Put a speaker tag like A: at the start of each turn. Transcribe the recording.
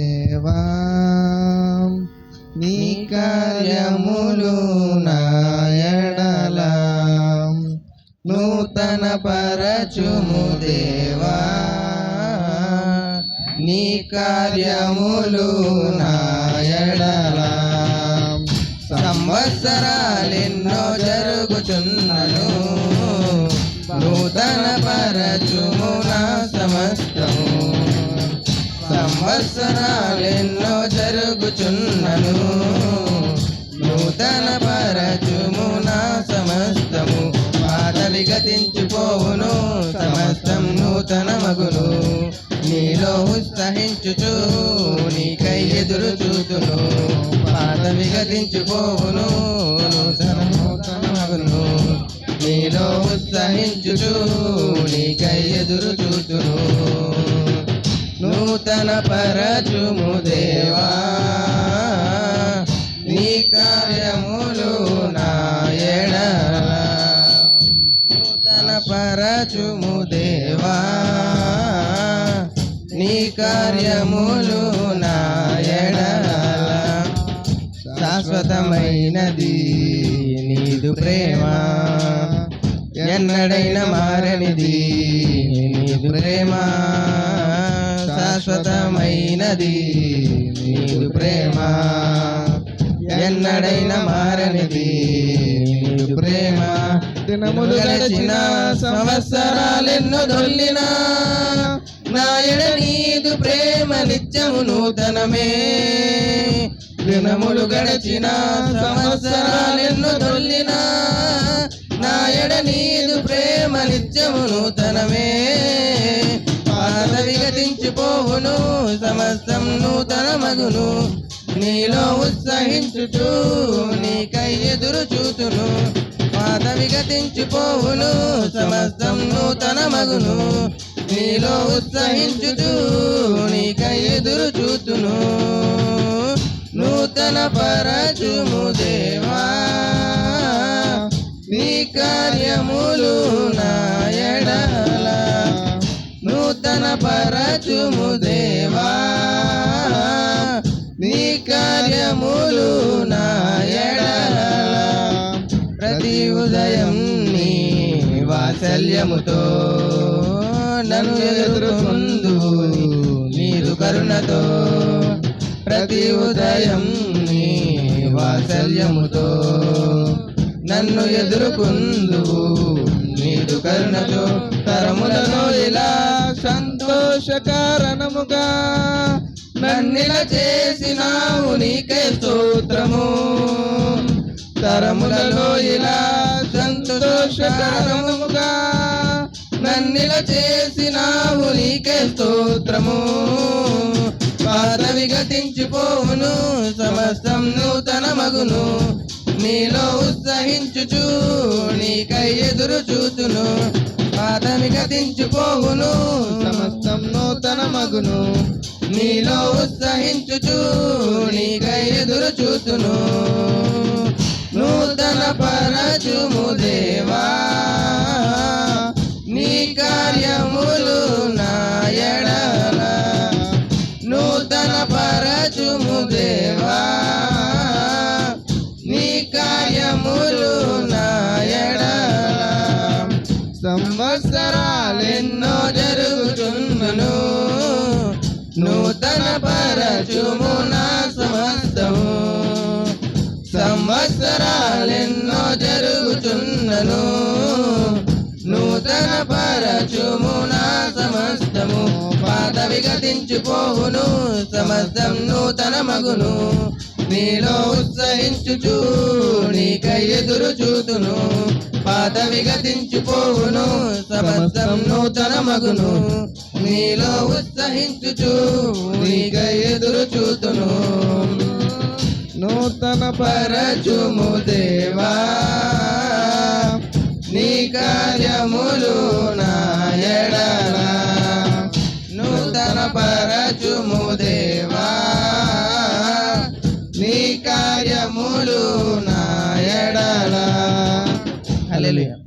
A: దేవా. నీ కార్యములు నాయడలా నూతన పరచుము దేవా. నీ కార్యములు నాయడలా సంవత్సరాలెన్నో జరుగుచున్నను. నూతన పరచుము నా సమస్తము. సంవత్సరాలెన్నో జరుగుచున్నను. నూతన పరచుము నా సమస్తము. పాత విగతించిపోవును సమస్తం నూతన మగును నీలో ఉత్సహించుచు నీకై ఎదురు చూతును. పాత విగతించిపోవును నూతన నూతన మగును నీలో ఉత్సహించుచు నీకై ఎదురు చూతును. నూతన పరచుము దేవా. నీ కార్యములు నాయణ నూతన పరచుము దేవా. నీ కార్యములు నాయణ శాశ్వతమైనది నీదు ప్రేమ. ఎన్నడైనా మారనిది నీదు ప్రేమ. శాశ్వతమైనది. నీదు ప్రేమ ఎన్నడైనా మారనిది. నీదు ప్రేమ దినములు గడిచిన సంవత్సరాలెన్నో దొల్లినా. నాయన నీదు ప్రేమ నిత్యము నూతనమే. దినములు గడిచిన సంవత్సరాలెన్నో దొల్లినా. నాయడ నీదు ప్రేమ నిత్యము నూతనమే. విగతించిపోవును సమస్తం నూతన మగును. నీలో ఉత్సహించుచు నీకై ఎదురు చూతును పాత విగతించిపోవును సమస్తం నూతన మగును. నీలో ఉత్సహించుచు నీకై ఎదురు చూతును నూతన పరచుము దేవా నీ కార్యములు నా నూతన పరచుము దేవా. నీ కార్యములు నాయడల ప్రతి ఉదయం నీ వాత్సల్యముతో నన్ను ఎదురుకుందు నీదు కరుణతో. ప్రతి ఉదయం నీ వాత్సల్యముతో నన్ను ఎదుర్కొందు నీదు కరుణతో. తరములలో ఇలా సంతోషకారణముగా నన్నిల చేసినావు నీకే స్తోత్రము. తరములలో ఇలా సంతోషకరముగా నన్నిల చేసినావు నీకే స్తోత్రము. పాత విగతించిపోవును సమస్తం నూతన మగును నీలో ఉత్సహించుచు నీకై ఎదురు చూతును పాత విగతించిపోవును సమస్తం నూతన మగును. నీలో ఉత్సహించుచు నీకై ఎదురు చూతును. నూతన పరచుము దేవా. నూతన పరచుమున సమస్తము. సంవత్సరాలెన్నో జరుగుతున్నను నూతన పరచుమున సమస్తము. పాత విగతించిపోవును సమస్తం నూతన మగును నీలో ఉత్సహించుచు నీకై ఎదురు చూతును. పాత విగతించిపోవును సమస్తం నూతన మగును నీలో ఉత్సహించుచు నీక ఎదురు చూతును. నూతన పరచుము దేవా నీ కార్యములు నా ఎడనా నూతన పరచుము దేవా నీ కార్యములు నా ఎడనా హల్లెలూయా.